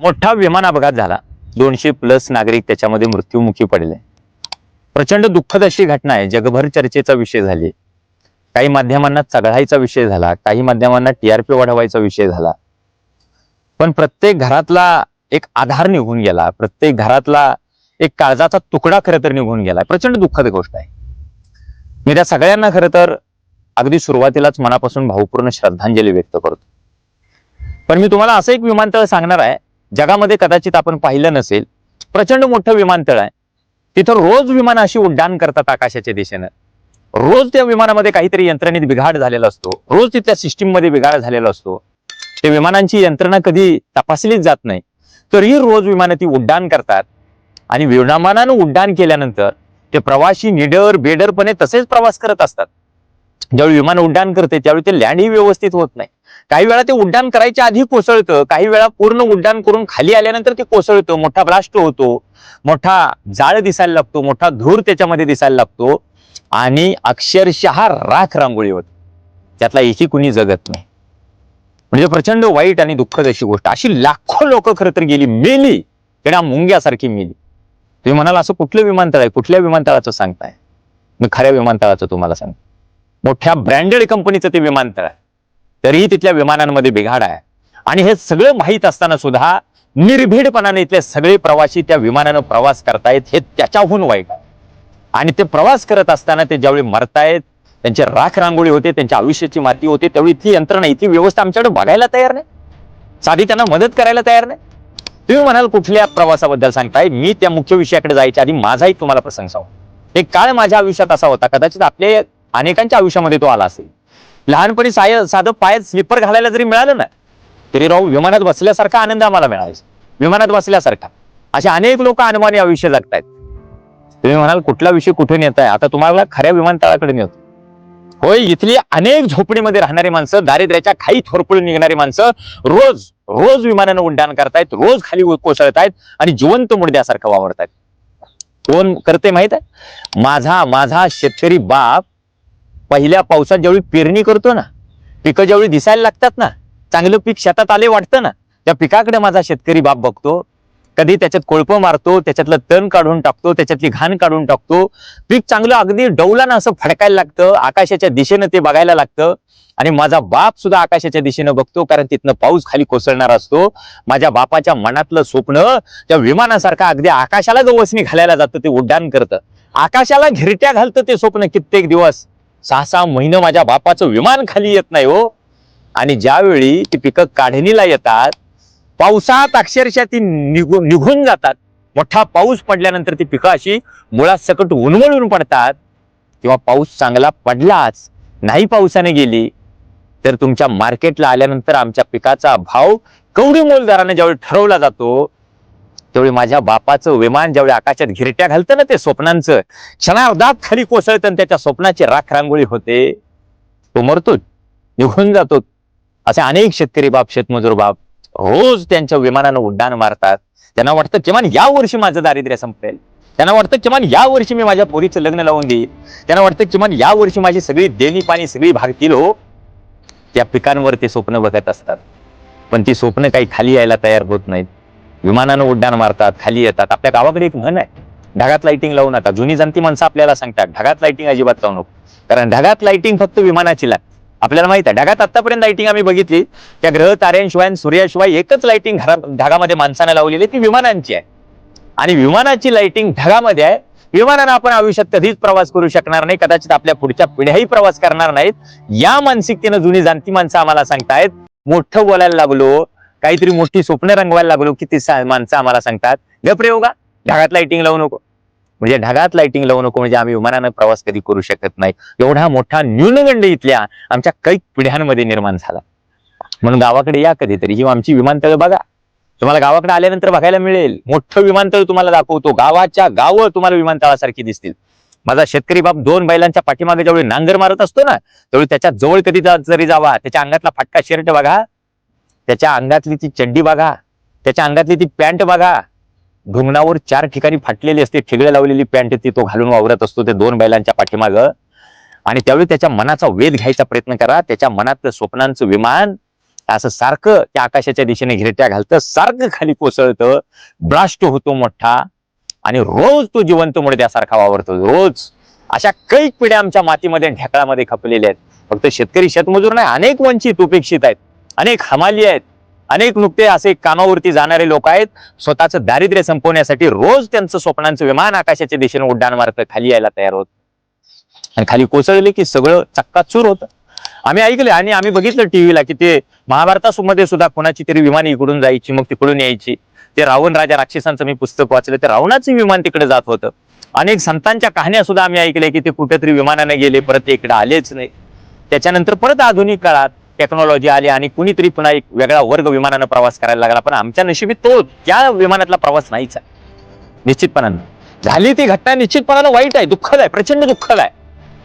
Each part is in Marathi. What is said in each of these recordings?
मोठा विमान अपघात झाला. दोनशे प्लस नागरिक त्याच्यामध्ये मृत्युमुखी पडले. प्रचंड दुःखद अशी घटना आहे. जगभर चर्चेचा विषय झाली. काही माध्यमांना चघळायचा विषय झाला. काही माध्यमांना टीआरपी वाढवायचा विषय झाला. पण प्रत्येक घरातला एक आधार निघून गेला. प्रत्येक घरातला एक काळजाचा तुकडा खरं तर निघून गेला. प्रचंड दुःखद गोष्ट आहे. मी त्या सगळ्यांना खरं तर अगदी सुरुवातीलाच मनापासून भावपूर्ण श्रद्धांजली व्यक्त करतो. पण मी तुम्हाला असं एक विमानतळ सांगणार आहे. जगामध्ये कदाचित आपण पाहिलं नसेल प्रचंड मोठं विमानतळ आहे. तिथं रोज विमानं अशी उड्डाण करतात आकाशाच्या दिशेनं. रोज त्या विमानामध्ये काहीतरी यंत्रणेत बिघाड झालेला असतो. रोज तिथल्या सिस्टीममध्ये बिघाड झालेला असतो. ते विमानांची यंत्रणा कधी तपासलीच जात नाही. तरीही रोज विमानं ती उड्डाण करतात. आणि विमानानं उड्डाण केल्यानंतर ते प्रवासी निडर बेडरपणे तसेच प्रवास करत असतात. ज्यावेळी विमान उड्डाण करते त्यावेळी ते लँडही व्यवस्थित होत नाही. काही वेळा ते उड्डाण करायच्या आधी कोसळतं काही वेळा पूर्ण उड्डाण करून खाली आल्यानंतर ते कोसळतं. मोठा ब्लास्ट होतो मोठा जाळ दिसायला लागतो मोठा धूर त्याच्यामध्ये दिसायला लागतो आणि अक्षरशः राख रांगोळी होत. त्यातला एकही कुणी जगत नाही. म्हणजे प्रचंड वाईट आणि दुःखद अशी गोष्ट. अशी लाखो लोक खरं तर गेली. मेली. त्या मुंग्यासारखी मेली. तुम्ही म्हणाल असं कुठलं विमानतळ आहे? कुठल्या विमानतळाचं सांगताय? मी खऱ्या विमानतळाचं तुम्हाला सांगतो. मोठ्या ब्रँडेड कंपनीचं ते विमानतळ आहे. तरीही तिथल्या विमानांमध्ये बिघाड आहे. आणि हे सगळं माहीत असताना सुद्धा निर्भीडपणाने इथले सगळे प्रवासी त्या विमानानं प्रवास करतायत हे त्याच्याहून वाईट. आहे आणि ते प्रवास करत असताना ते ज्यावेळी मरतायत त्यांची राख रांगोळी होते त्यांच्या आयुष्याची माती होते त्यावेळी इथली यंत्रणा इथली व्यवस्था आमच्याकडे बघायला तयार नाही. साधी त्यांना मदत करायला तयार नाही. तुम्ही म्हणाल कुठल्या प्रवासाबद्दल सांगताय? मी त्या मुख्य विषयाकडे जायच्या आधी माझाही तुम्हाला प्रसंग सांगू. एक काळ माझ्या आयुष्यात असा होता कदाचित आपल्या अनेकांच्या आयुष्यामध्ये तो आला असेल. लहानपणी साय साधं पायात स्लीपर घालायला जरी मिळालं ना तरी राहू विमानात बसल्यासारखा आनंद आम्हाला मिळायचा. विमानात बसल्यासारखा. असे अनेक लोक अनमानी आयुष्य जगतायत. तुम्ही म्हणाल कुठला विषय कुठून येत आहे आता तुम्हाला खऱ्या विमानतळाकडे नेतो होय इथली अनेक झोपडीमध्ये राहणारी माणसं दारिद्र्याच्या खाई थोरपळून निघणारी माणसं रोज रोज विमानानं उड्डाण करतायत रोज खाली कोसळतायत आणि जिवंत मुडद्यासारखं वावरतायत. कोण करते माहीत आहे? माझा माझा शेतकरी बाप पहिल्या पावसात ज्यावेळी पेरणी करतो ना पिकं ज्यावेळी दिसायला लागतात ना चांगलं पीक शेतात आले वाटतं ना त्या पिकाकडे माझा शेतकरी बाप बघतो. कधी त्याच्यात कोळपं मारतो त्याच्यातलं तण काढून टाकतो त्याच्यातली घाण काढून टाकतो. पीक चांगलं अगदी डौलानं असं फडकायला लागतं आकाशाच्या दिशेनं ते बघायला लागतं. आणि माझा बाप सुद्धा आकाशाच्या दिशेनं बघतो कारण तिथनं पाऊस खाली कोसळणार असतो. माझ्या बापाच्या मनातलं स्वप्न त्या विमानासारखं अगदी आकाशाला गवसणी घालायला जातं ते उड्डाण करतं. आकाशाला घिरट्या घालतं ते स्वप्न कित्येक दिवस. सहा सहा महिने माझ्या बापाचं विमान खाली येत नाही हो. आणि ज्यावेळी ती पिकं काढणीला येतात पावसात अक्षरशः ती निघून निघून जातात. मोठा पाऊस पडल्यानंतर ती पिकं अशी मुळात सकट उन्मळून पडतात. किंवा पाऊस चांगला पडलाच नाही पावसाने गेली तर तुमच्या मार्केटला आल्यानंतर आमच्या पिकाचा भाव कवडी मोलदाराने ज्यावेळी ठरवला जातो त्यावेळी माझ्या बापाचं विमान ज्यावेळी आकाशात घिरट्या घालतं ना ते स्वप्नांचं क्षणार्धात खाली कोसळतं आणि त्याच्या स्वप्नाची राख रांगोळी होते. तो मरतो निघून जातो. असे अनेक शेतकरी बाप शेतमजूर बाप रोज त्यांच्या विमानानं उड्डाण मारतात. त्यांना वाटतं किमान या वर्षी माझं दारिद्र्य संपेल त्यांना वाटतं किमान या वर्षी मी माझ्या पोरीचं लग्न लावून देईल त्यांना वाटतं किमान या वर्षी माझी सगळी देणी पाणी सगळी भागतील हो. त्या पिकांवर ते स्वप्न बघत असतात. पण ती स्वप्न काही खाली यायला तयार होत नाहीत. विमानानं उड्डाण मारतात खाली येतात. आपल्या गावाकडे एक म्हण आहे. ढगात लाइटिंग लावू नका. जुनी जाणती माणसं आपल्याला सांगतात ढगात लाइटिंग अजिबात लावू नको. कारण ढगात लाइटिंग फक्त विमानाची लागते आपल्याला माहीत आहे ढगात आतापर्यंत लाइटिंग आम्ही बघितली. त्या ग्रह ताऱ्यांशिवाय सूर्याशिवाय एकच लाइटिंग घरा ढगामध्ये माणसानं लावलेली ती विमानांची आहे. आणि विमानाची लाइटिंग ढगामध्ये आहे. विमानानं आपण आयुष्यात कधीच प्रवास करू शकणार नाही कदाचित आपल्या पुढच्या पिढ्याही प्रवास करणार नाहीत. या मानसिकतेनं जुनी जाणती माणसं आम्हाला सांगतायत मोठं बोलायला लागलो. काहीतरी मोठी स्वप्न रंगवायला लागलो की ती माणसं आम्हाला सांगतात ग प्रयोगा ढगात लाइटिंग लावू नको. म्हणजे ढगात लाइटिंग लावू नको म्हणजे आम्ही विमानानं प्रवास कधी करू शकत नाही. एवढा मोठा न्यूनगंड इथल्या आमच्या कैक पिढ्यांमध्ये निर्माण झाला. म्हणून गावाकडे या कधीतरी. ही आमची विमानतळ बघा. तुम्हाला गावाकडे आल्यानंतर बघायला मिळेल. मोठं विमानतळ तुम्हाला दाखवतो. गावाच्या गावं तुम्हाला विमानतळासारखी दिसतील. माझा शेतकरी बाप दोन बैलांच्या पाठीमागे ज्यावेळी नांगर मारत असतो ना त्यावेळी त्याच्याजवळ कधी जरी जावा त्याच्या अंगातला फाटका शर्ट बघा. त्याच्या अंगातली ती चड्डी बघा त्याच्या अंगातली ती पॅन्ट बघा. ढुंगणावर चार ठिकाणी फाटलेली असते ठिगळे लावलेली पॅन्ट ती तो घालून वावरत असतो ते दोन बैलांच्या पाठीमागं. आणि त्यावेळी त्याच्या मनाचा वेध घ्यायचा प्रयत्न करा त्याच्या मनातलं स्वप्नांचं विमान असं सारखं त्या आकाशाच्या दिशेने घिरट्या घालतं सारखं खाली कोसळतं ब्लास्ट होतो मोठा. आणि रोज तो जिवंत मुडद्यासारखा वावरतो रोज. अशा कैक पिढ्या आमच्या मातीमध्ये ढेकळामध्ये खपलेल्या आहेत. फक्त शेतकरी शेतमजूर नाही अनेक वंचित उपेक्षित आहेत. अनेक हमाली आहेत. अनेक नुकते असे कामावरती जाणारे लोक आहेत. स्वतःचं दारिद्र्य संपवण्यासाठी रोज त्यांचं स्वप्नांचं विमान आकाशाच्या दिशेने उड्डाण मार्ग खाली यायला तयार होत. आणि खाली कोसळले की सगळं चक्काचूर होतं. आम्ही ऐकले आणि आम्ही बघितलं टीव्हीला की ते महाभारतामध्ये सुद्धा कोणाची तरी विमान इकडून जायची मग तिकडून यायची. ते रावण राजा राक्षसांचं मी पुस्तक वाचलं ते रावणाचं विमान तिकडे जात होतं. अनेक संतांच्या कहाण्या सुद्धा आम्ही ऐकल्या की ते कुठेतरी विमानाने गेले परत ते इकडे आलेच नाही. त्याच्यानंतर परत आधुनिक काळात टेक्नॉलॉजी आली आणि कुणीतरी पुन्हा एक वेगळा वर्ग विमानानं प्रवास करायला लागला. पण आमच्या नशिबी तो त्या विमानातला प्रवास नाहीच आहे. निश्चितपणानं. झाली ती घटना निश्चितपणानं वाईट आहे दुःखद आहे प्रचंड दुःखद आहे.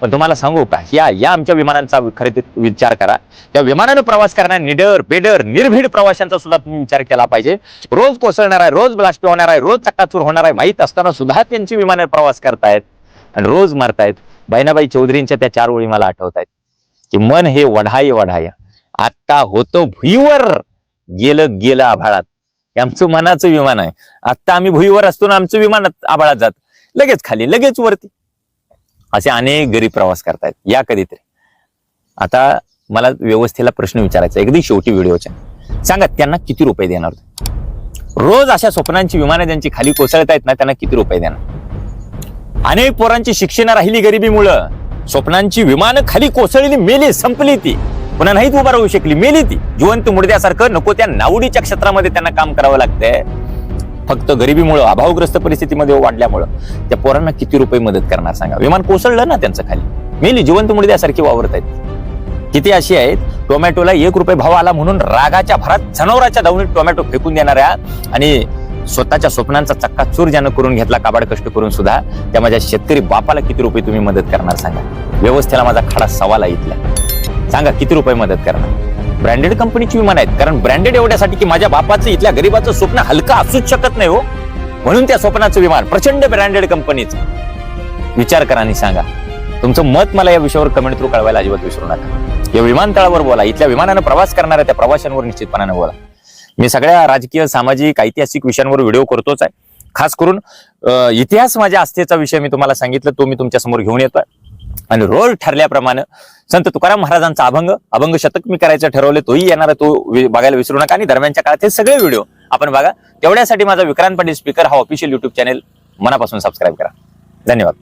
पण तुम्हाला सांगू का या या आमच्या विमानांचा खरे विचार करा. त्या विमानानं प्रवास करणाऱ्या निडर बेडर निर्भीड प्रवाशांचा सुद्धा तुम्ही विचार केला पाहिजे. रोज कोसळणार आहे रोज ब्लास्ट होणार आहे रोज चक्काचूर होणार आहे माहीत असताना सुद्धा त्यांची विमानं प्रवास करतायत आणि रोज मारतायत. बहिणाबाई चौधरींच्या त्या चार ओळी मला आठवत आहेत की मन हे वढाय वढाय. आत्ता होतो भुईवर. गेलं गेलं आभाळात. हे आमचं मनाचं विमान आहे. आत्ता आम्ही भुईवर असतो ना आमचं विमान आभाळात जात. लगेच खाली लगेच वरती. असे अनेक गरीब प्रवास करतायत. या कधीतरी. आता मला व्यवस्थेला प्रश्न विचारायचा एकदम अगदी शेवटी व्हिडिओच्या. सांगा त्यांना किती रुपये देणार रोज अशा स्वप्नांची विमानं ज्यांची खाली कोसळत आहेत ना त्यांना किती रुपये देणार? अनेक पोरांची शिक्षण राहिली गरिबीमुळं. स्वप्नांची विमानं खाली कोसळली मेली संपली ती. पुन्हा नाहीत उभा राहू शकली. मेली ती. जिवंत मुडद्यासारखं नको त्या नावडीच्या क्षेत्रामध्ये त्यांना काम करावं लागतंय. फक्त गरिबीमुळं अभावग्रस्त परिस्थितीमध्ये वाढल्यामुळं त्या पोरांना किती रुपये मदत करणार सांगा. विमान कोसळलं ना त्यांचं खाली. मेली जिवंत मुडद्यासारखी वावरत आहेत. किती अशी आहेत? टोमॅटोला एक रुपये भाव आला म्हणून रागाच्या भरात जनावराच्या दावणीत टोमॅटो फेकून देणाऱ्या आणि स्वतःच्या स्वप्नांचा चक्का चूर ज्यानं करून घेतला काबाड कष्ट करून सुद्धा त्या माझ्या शेतकरी बापाला किती रुपये तुम्ही मदत करणार सांगा. व्यवस्थेला माझा खडा सवाल आहे इथला सांगा किती रुपये मदत करणार? ब्रँडेड कंपनीची विमान आहेत. कारण ब्रँडेड एवढ्यासाठी की माझ्या बापाचं इथल्या गरीबाचं स्वप्न हलका असूच शकत नाही हो. म्हणून त्या स्वप्नाचं विमान प्रचंड ब्रँडेड कंपनीचं विचार करा आणि सांगा. तुमचं मत मला या विषयावर कमेंट थ्रू कळवायला अजिबात विसरू नका. या विमानतळावर बोला. इथल्या विमानानं प्रवास करणाऱ्या त्या प्रवाशांवर निश्चितपणाने बोला. मी सगळ्या राजकीय सामाजिक ऐतिहासिक विषयांवर व्हिडिओ करतोच आहे. खास करून इतिहास माझ्या आस्थेचा विषय मी तुम्हाला सांगितलं तो मी तुमच्यासमोर घेऊन येतोय. आणि रोल ठरल्याप्रमाणे संत तुकाराम महाराजांचा अभंग अभंग शतक मी करायचं ठरवले तोही येणार तो बघायला विसरू नका. आणि दरम्यानच्या काळात हे सगळे व्हिडिओ आपण बघा. तेवढ्यासाठी माझा विक्रांत पाटील स्पीकर हा ऑफिशियल युट्यूब चॅनेल मनापासून सबस्क्राईब करा. धन्यवाद.